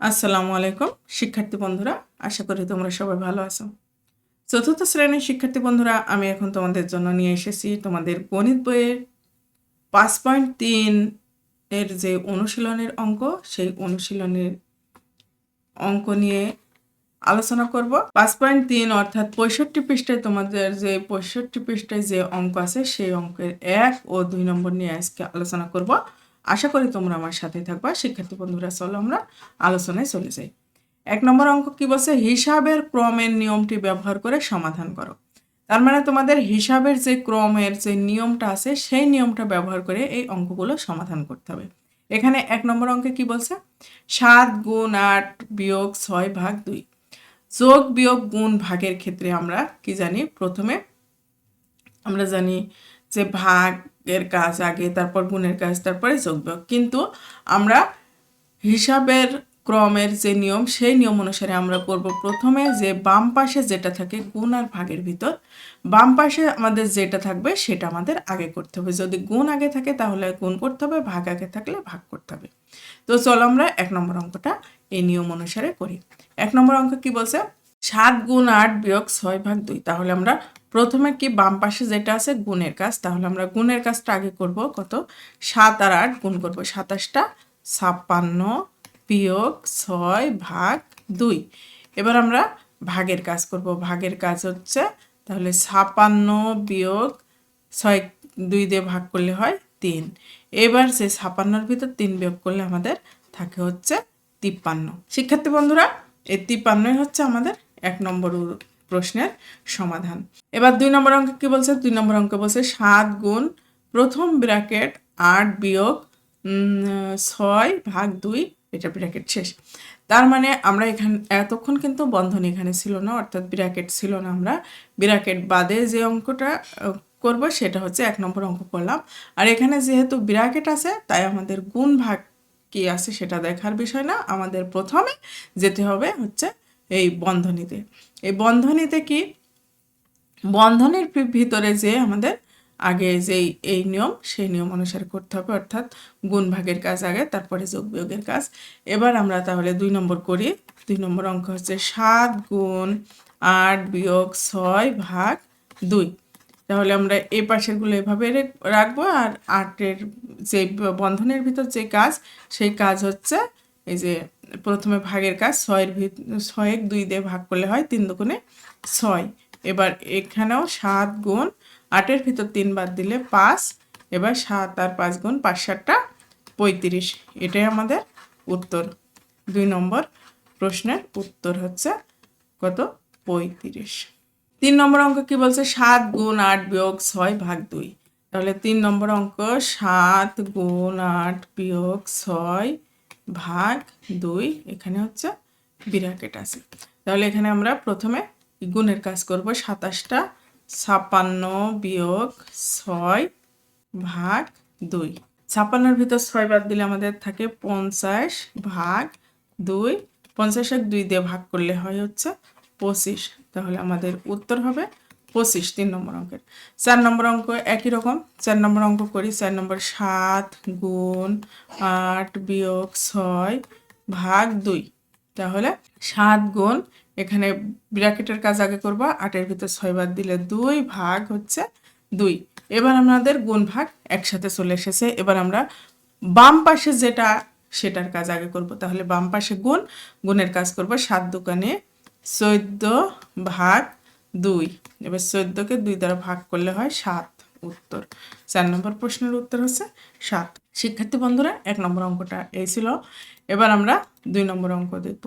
আসসালামু আলাইকুম, শিক্ষার্থী বন্ধুরা, আশা করি তোমরা সবাই ভালো আছো। চতুর্থ শ্রেণির শিক্ষার্থী বন্ধুরা, আমি এখন তোমাদের জন্য নিয়ে এসেছি তোমাদের গণিত বইয়ের পাঁচ পয়েন্ট তিন এর যে অনুশীলনের অঙ্ক, সেই অনুশীলনের অঙ্ক নিয়ে আলোচনা করব। পাঁচ পয়েন্ট তিন অর্থাৎ পঁয়ষট্টি পৃষ্ঠায় তোমাদের যে পঁয়ষট্টি পৃষ্ঠায় যে অঙ্ক আছে, সেই অঙ্কের এক ও দুই নম্বর নিয়ে আজকে আলোচনা করব। আশা করি তোমরা আমার সাথে থাকবা। শিক্ষার্থী বন্ধুরা, চলো আমরা আলোচনায় চলে যাই। এক নম্বর অঙ্ক কি বলছে? হিসাবের ক্রমের নিয়মটি ব্যবহার করে সমাধান করো। তার মানে তোমাদের হিসাবের যে ক্রমের যে নিয়মটা আছে, সেই নিয়মটা ব্যবহার করে এই অঙ্কগুলো সমাধান করতে হবে। এখানে এক নম্বর অঙ্কে কি বলছে? সাত গুণ আট বিয়োগ ছয় ভাগ দুই। যোগ বিয়োগ গুণ ভাগের ক্ষেত্রে আমরা কি জানি? প্রথমে আমরা জানি যে ভাগের কাজ আগে, তারপর গুণের কাজ, তারপরে যোগ বিয়োগ। কিন্তু আমরা হিসাবের ক্রমের যে নিয়ম, সেই নিয়ম অনুসারে আমরা করব প্রথমে যে বাম পাশে যেটা থাকে গুণ আর ভাগের ভিতর। বাম পাশে আমাদের যেটা থাকবে, সেটা আমাদের আগে করতে হবে। যদি গুণ আগে থাকে, তাহলে গুণ করতে হবে, ভাগ আগে থাকলে ভাগ করতে হবে। তো চলো আমরা এক নম্বর অঙ্কটা এই নিয়ম অনুসারে করি। এক নম্বর অঙ্ক কি বলছে? সাত গুণ আট বিয়োগ ছয় ভাগ দুই। তাহলে আমরা প্রথমে কি বাম পাশে যেটা আছে গুণের কাজ, তাহলে আমরা গুণের কাজটা আগে করব, কত? সাত আর আট গুণ করব, সাতাশটা, ছাপ্পান্ন বিয়োগ ছয় ভাগ দুই। এবার আমরা ভাগের কাজ করব, ভাগের কাজ হচ্ছে, তাহলে ছাপান্ন বিয়োগ ছয়, দুই দিয়ে ভাগ করলে হয় তিন। এবার সে ছাপান্নর ভিতর তিন বিয়োগ করলে আমাদের থাকে হচ্ছে তিপ্পান্ন। শিক্ষার্থী বন্ধুরা, এই তিপ্পান্নই হচ্ছে আমাদের এক নম্বর প্রশ্নের সমাধান। এবার দুই নম্বর অঙ্ক কি বলছে? দুই নম্বর অঙ্ক বলছে সাত গুণ প্রথম ব্র্যাকেট আট বিয়োগ ছয় ভাগ দুই, এটা ব্র্যাকেট শেষ। তার মানে আমরা এখানে, এতক্ষণ কিন্তু বন্ধন এখানে ছিল না, অর্থাৎ ব্র্যাকেট ছিল না আমরা। ব্র্যাকেট বাদে যে অঙ্কটা করব সেটা হচ্ছে এক নম্বর অঙ্ক করলাম। আর এখানে যেহেতু ব্র্যাকেট আছে, তাই আমাদের গুণ ভাগ কি আছে সেটা দেখার বিষয় না। আমাদের প্রথমে যেতে হবে হচ্ছে এই বন্ধনীতে। এই বন্ধনীতে কি? বন্ধনের ভিতরে যে আমাদের আগে যেই, এই নিয়ম, সেই নিয়ম অনুসারে করতে হবে, অর্থাৎ গুণ ভাগের কাজ আগে, তারপরে যোগ বিয়োগের কাজ। এবার আমরা তাহলে দুই নম্বর করি। দুই নম্বর অঙ্ক হচ্ছে সাত গুণ আট বিয়োগ ছয় ভাগ দুই। তাহলে আমরা এই পাশেরগুলো এভাবে রাখব, আর আটের যে বন্ধনের ভিতর যে কাজ, সেই কাজ হচ্ছে এই যে প্রথমে ভাগের কাজ ছয়ের ভিত ছয়েক দুই দিয়ে ভাগ করলে হয় তিন দুগুণে ছয়। এবার এখানেও সাত গুণ আটের ভিতর তিন বাদ দিলে পাঁচ, এবার সাত আর পাঁচ গুণ পাঁচ সাতটা পঁয়ত্রিশ। এটাই আমাদের উত্তর। দুই নম্বর প্রশ্নের উত্তর হচ্ছে কত? পঁয়ত্রিশ। তিন নম্বর অঙ্ক কি বলছে? সাত গুণ আট বিয়োগ ছয় ভাগ দুই। তাহলে তিন নম্বর অঙ্ক সাত গুণ আট বিয়োগ ছয় ভাগ দুই এখানে হচ্ছে বিরাকেট আছে। তাহলে এখানে আমরা প্রথমে গুণের কাজ করব সাতাশটা ছাপান্ন বিয়োগ ছয় ভাগ দুই। ছাপান্নর ভিতর ছয় বাদ দিলে আমাদের থাকে পঞ্চাশ ভাগ দুই। পঞ্চাশ এক দুই দিয়ে ভাগ করলে হয় হচ্ছে পঁচিশ। তাহলে আমাদের উত্তর হবে পঁচিশ, তিন নম্বর অঙ্কের। চার নম্বর অঙ্ক একই রকম। চার নম্বর অঙ্ক করি, চার নম্বর সাত গুণ আট বিয়োগ ছয় ভাগ দুই। তাহলে সাত গুণ, এখানে ব্র্যাকেটের কাজ আগে করব, আটের ভিতর ছয় বাদ দিলে দুই ভাগ হচ্ছে দুই। এবার আমাদের গুণ ভাগ একসাথে চলে এসেছে। এবার আমরা বাম পাশে যেটা, সেটার কাজ আগে করব। তাহলে বাম পাশে গুণ, গুণের কাজ করব সাত দোকানে চোদ্দ ভাগ দুই। এবার চোদ্দকে দুই দ্বারা ভাগ করলে হয় সাত উত্তর। চার নম্বর প্রশ্নের উত্তর হচ্ছে সাত। শিক্ষার্থী বন্ধুরা, এক নম্বর অঙ্কটা এই ছিল। এবার আমরা দুই নম্বর অঙ্ক দেখব।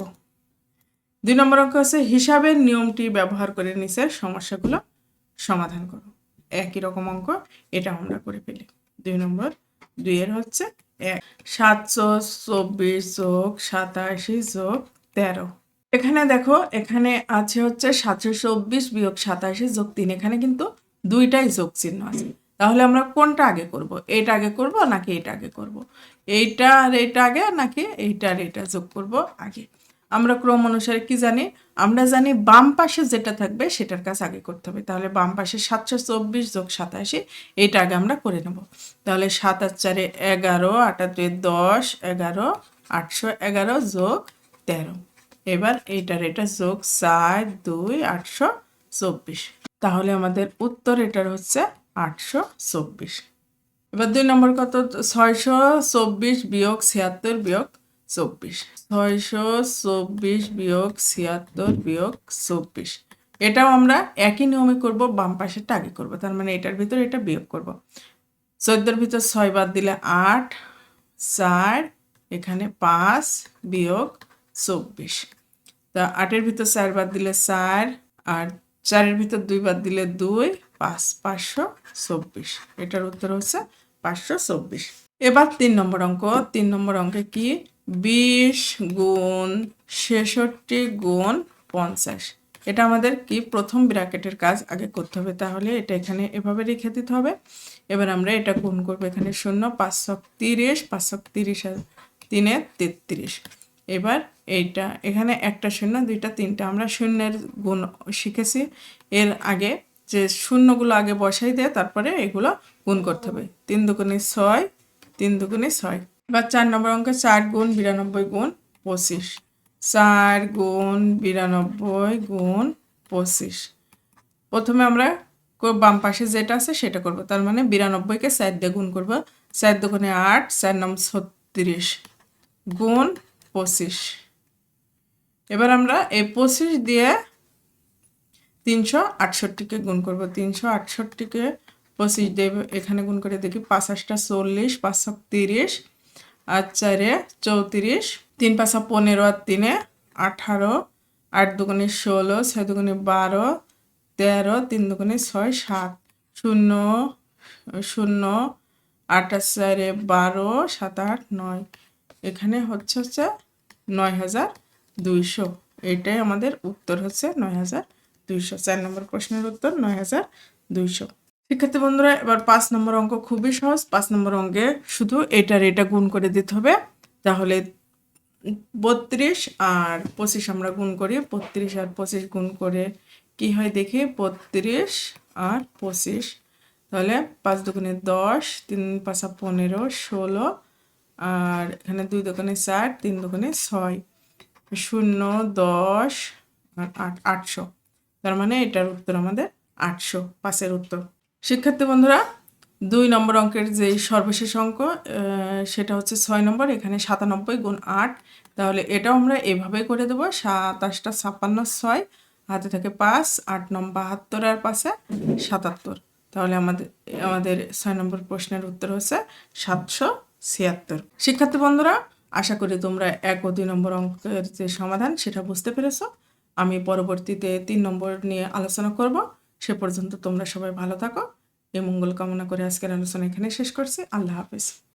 দুই নম্বর অঙ্ক হচ্ছে হিসাবের নিয়মটি ব্যবহার করে নিচের সমস্যাগুলো সমাধান করো। একই রকম অঙ্ক, এটা আমরা করে ফেলি। দুই নম্বর, দুইয়ের হচ্ছে এক। সাতশো চব্বিশ যোগ সাতাশি যোগ তেরো। এখানে দেখো, এখানে আছে হচ্ছে সাতশো চব্বিশ বিয়োগ সাতাশি যোগ তিন। এখানে কিন্তু দুইটাই যোগ চিহ্ন আছে। তাহলে আমরা কোনটা আগে করব? এইটা আগে করব নাকি এটা আগে করব? এইটা আর এটা আগে নাকি এইটা আর এইটা যোগ করব আগে। আমরা ক্রম অনুসারে কি জানি? আমরা জানি বাম পাশে যেটা থাকবে সেটার কাজ আগে করতে হবে। তাহলে বাম পাশে সাতশো চব্বিশ যোগ সাতাশি এটা আগে আমরা করে নেব। তাহলে সাত আর চারে এগারো আটাতে দশ, এগারো, আটশো এগারো যোগ তেরো। এবার এইটার এটা যোগ চার, দুই, আটশো চব্বিশ। তাহলে আমাদের উত্তর এটার হচ্ছে আটশো চব্বিশ। এবার দুই নম্বর কত? ছয়শো চব্বিশ বিয়োগ ছিয়াত্তর বিয়োগ চব্বিশ। ছয়শো চব্বিশ বিয়োগ ছিয়াত্তর বিয়োগ চব্বিশ। এটাও আমরা একই নিয়মে করব, বাম পাশেরটা আগে করব। তার মানে এটার ভিতর এটা বিয়োগ করব। চোদ্দোর ভিতর ছয় বাদ দিলে আট, চার, এখানে পাঁচ বিয়োগ চব্বিশ। তা আটের ভিতর চার বাদ দিলে চার আর চারের ভিতর দুই বাদ দিলে দুই, পাঁচ, পাঁচশো চব্বিশ। এটার উত্তর হচ্ছে পাঁচশো চব্বিশ। এবার তিন নম্বর অঙ্ক। তিন নম্বর অঙ্কে কি? বিশ গুণ ছেষট্টি গুণ পঞ্চাশ। এটা আমাদের কি? প্রথম ব্র্যাকেটের কাজ আগে করতে হবে তাহলে এটা এখানে এভাবে রেখে দিতে হবে। এবার আমরা এটা গুণ করব এখানে শূন্য পাঁচশো তিরিশ পাঁচশো তিরিশ তিনে তেত্রিশ। এবার এইটা, এখানে একটা শূন্য, দুইটা, তিনটা, আমরা শূন্যের গুণ শিখেছি। এর আগে যে শূন্যগুলো আগে বসাই দেয়, তারপরে এগুলো গুণ করতে হবে। তিন দুগুণে ছয়, তিন দুগুণে ছয়। এবার চার নম্বর অঙ্কে চার গুণ বিরানব্বই গুণ পঁচিশ। চার গুণ বিরানব্বই গুণ পঁচিশ। প্রথমে আমরা বাম পাশে যেটা আছে সেটা করব। তার মানে বিরানব্বইকে চার দিয়ে গুণ করব। চার দুগুণে আট, চার নম্বর ছত্রিশ। গুণ পঁচিশ। এবার আমরা এই পঁচিশ দিয়ে তিনশো আটষট্টিকে গুণ করব। তিনশো আটষট্টিকে পঁচিশ দিয়ে এখানে গুণ করে দেখি, পাঁচাশটা চল্লিশ, পাঁচশো তিরিশ, আর চারে চৌত্রিশ, তিন পাঁচা পনেরো আর তিনে আঠারো, আট দুগুণে ষোলো, ছয় দুগুণে বারো, তেরো, তিন দুগুণে ছয়, সাত, শূন্য শূন্য, আট চারে বারো, সাত আট নয়। এখানে হচ্ছে হচ্ছে নয় হাজার দুইশো। এটাই আমাদের উত্তর হচ্ছে নয় হাজার দুইশো। চার নম্বর প্রশ্নের উত্তর নয় হাজার দুইশো। শিক্ষার্থী বন্ধুরা, এবার পাঁচ নম্বর অঙ্ক খুবই সহজ। পাঁচ নম্বর অঙ্কে শুধু এটার এটা গুণ করে দিতে হবে। তাহলে বত্রিশ আর পঁচিশ আমরা গুণ করি। বত্রিশ আর পঁচিশ গুণ করে কি হয় দেখি? বত্রিশ আর পঁচিশ। তাহলে পাঁচ দোকানে দশ, তিন পাঁচা পনেরো, ষোলো আর এখানে দুই দোকানে চার, তিন দোকানে ছয়। শূন্য, দশ আর আট, আটশো। তার মানে এটার উত্তর আমাদের আটশো, পাঁচের উত্তর। শিক্ষার্থী বন্ধুরা, দুই নম্বর অঙ্কের যে সর্বশেষ অঙ্ক সেটা হচ্ছে ছয় নম্বর, এখানে সাতানব্বই গুণ আট। তাহলে এটাও আমরা এভাবে করে দেবো, সাতাশটা ছাপ্পান্ন ছয়, হাতে থাকে পাঁচ, আট নম্বর বাহাত্তর আর পাশে সাতাত্তর। তাহলে আমাদের আমাদের ছয় নম্বর প্রশ্নের উত্তর হচ্ছে সাতশো ছিয়াত্তর। শিক্ষার্থী বন্ধুরা, আশা করি তোমরা এক ও দুই নম্বর অঙ্কের যে সমাধান, সেটা বুঝতে পেরেছ। আমি পরবর্তীতে তিন নম্বর নিয়ে আলোচনা করব। সে পর্যন্ত তোমরা সবাই ভালো থাকো। এই মঙ্গল কামনা করে আজকের আলোচনা এখানে শেষ করছি। আল্লাহ হাফেজ।